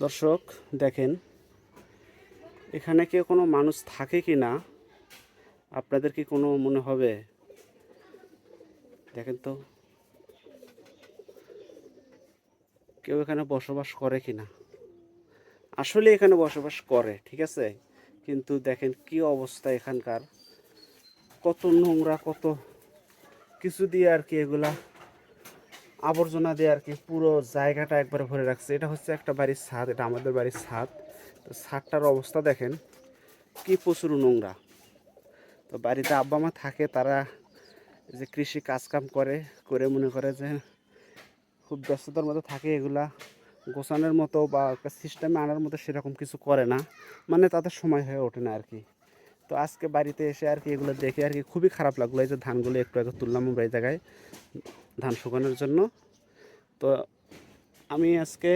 দর্শক, দেখেন, এখানে কি কোনো মানুষ থাকে কি না? আপনাদের কি কোনো মনে হবে? দেখেন তো, কেউ এখানে বসবাস করে কি না? আসলে এখানে বসবাস করে, ঠিক আছে? কিন্তু দেখেন কি অবস্থা এখানকার। কত নোংরা, কত কিছু দিয়ে আর কি এগুলা আবর্জনা দিয়ে আর কি পুরো জায়গাটা একবারে ভরে রাখছে। এটা হচ্ছে একটা বাড়ির ছাদ, এটা আমাদের বাড়ির ছাদ। তো ছাদটার অবস্থা দেখেন, কি প্রচুর নোংরা। তো বাড়িতে আব্বা মা থাকে, তারা যে কৃষি কাজকাম করে করে মনে করে যে খুব ব্যস্ততার মধ্যে থাকে এগুলা। গোছানোর মতো বা একটা সিস্টেমে আনার মতো সেরকম কিছু করে না। মানে তাদের সময় হয়ে ওঠে না আর কি। তো আজকে বাড়িতে এসে আর কি এগুলো দেখে আর কি খুবই খারাপ লাগল। এই যে ধানগুলো একটু আগে তুললাম আমরা এই জায়গায়। ধান শুকানোর জন্য। তো আমি আজকে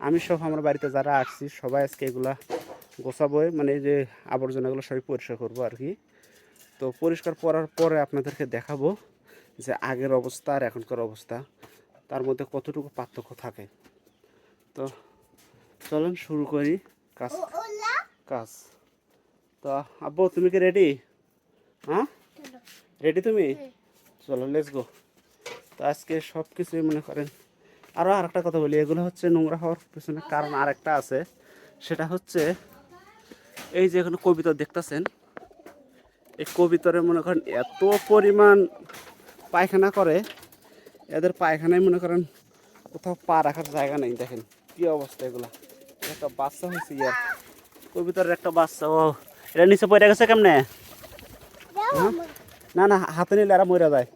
আমি সব আমার বাড়িতে যারা আসছি সবাই আজকে এগুলা গোছাবো মানে যে আবর্জনাগুলো সবই পরিষ্কার করব আর কি। তো পরিষ্কার করার পরে আপনাদেরকে দেখাবো যে আগের অবস্থা আর এখনকার অবস্থা তার মধ্যে কতটুকু পার্থক্য থাকে। তো চলুন শুরু করি কাজ। কাজ। তো আব্বু তুমি কি রেডি হ্যাঁ? রেডি তুমি? চলো লেটস গো তো আজকে সব কিছুই মনে করেন আরও আরেকটা কথা বলি এগুলো হচ্ছে নোংরা হওয়ার পিছনে কারণ আরেকটা আছে। সেটা হচ্ছে এই যে এখানে কবিতা দেখতেছেন এই কবিতরে মনে করেন এত পরিমাণ পায়খানা করে এদের পায়খানায় মনে করেন কোথাও পা রাখার জায়গা নেই দেখেন কি অবস্থা এগুলা। একটা বাচ্চা হয়েছে ইয়ার কবিতরের একটা বাচ্চা ও এটা নিচে পড়ে গেছে কেমনে? না না হাতে নিলে এরা মরে যায়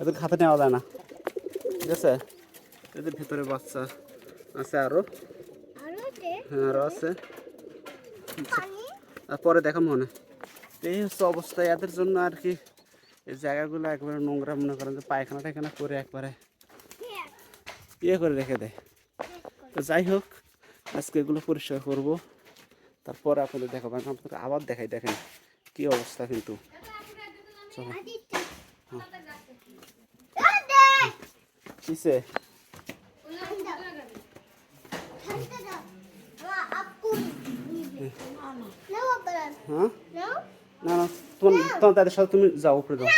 এদের হাতে নেওয়া যায় না। ঠিক আছে এদের ভিতরে বাচ্চা আছে আরও। হ্যাঁ আরও আছে। আর পরে দেখা মনে। এই হচ্ছে অবস্থা। এদের জন্য আর কি এই জায়গাগুলো একবারে নোংরা মনে করেন যে পায়খানা টায়খানা করে একবারে ইয়ে করে রেখে দেয়। তো যাই হোক আজকে এগুলো পরিষ্কার করব। তারপর আপনাদের দেখাবো। আমি আপনাদের আবার দেখাই দেখেন কি অবস্থা কিন্তু। চলো। কিসে? হ্যাঁ? না না তোমার তাদের সাথে তুমি যাও উপরে যাও।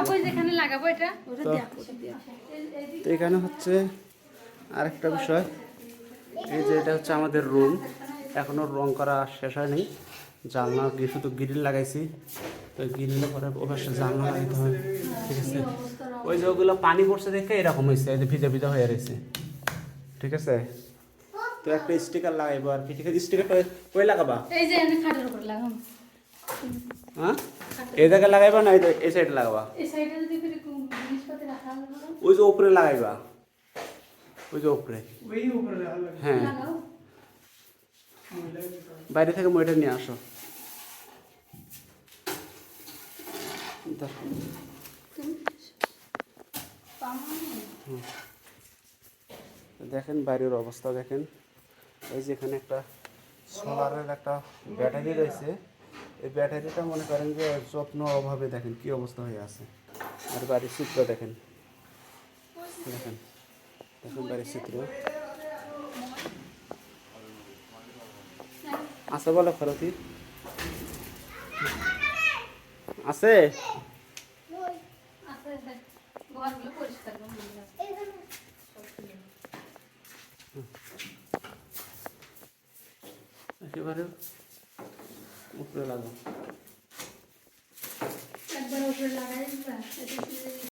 আপু যেখানে লাগাবো এটা? ওটা তো তো এখানে হচ্ছে আরেকটা বিষয়। এই যে এটা হচ্ছে আমাদের রুম এখনও রং করা শেষ হয়নি। জানলা শুধু গ্রিল লাগাইছি। তো গ্রিলের পরে অবশ্যই জানলা লাগাইতে হবে। ঠিক আছে? ওই যে ওগুলো পানি পড়ছে দেখে এরকম হয়েছে এই যে ভিজা ভিজা হয়ে রয়েছে ঠিক আছে? তো একটা স্টিকার লাগাইবো আর কি ঠিক আছে? স্টিকারটা ওই লাগাবা? এই যে আমি খাটের উপর লাগাবো হ্যাঁ? এই জায়গায় লাগাইবা না এই- এই সাইডে লাগাবা? এই সাইডে যদি ফিরে জিনিসপত্র রাখা ওই যে উপরে লাগাইবা। ওই যে উপরে। হ্যাঁ। বাইরে থেকে মইটা নিয়ে আসো। দাও। দেখেন বাইরের অবস্থা, দেখেন। এই যে এখানে একটা সোলারের একটা ব্যাটারি রয়েছে। এই ব্যাটারিটা মনে করেন যে যত্ন অভাবে, দেখেন কি অবস্থা হয়ে আছে। আর বাড়ির চিত্র দেখেন। দেখেন দেখেন বাড়ির চিত্র। আছে বলো খরতি আছে? ঘরগুলো পরিষ্কার। একেবারে উপরে লাগাও একবার উপরে লাগাই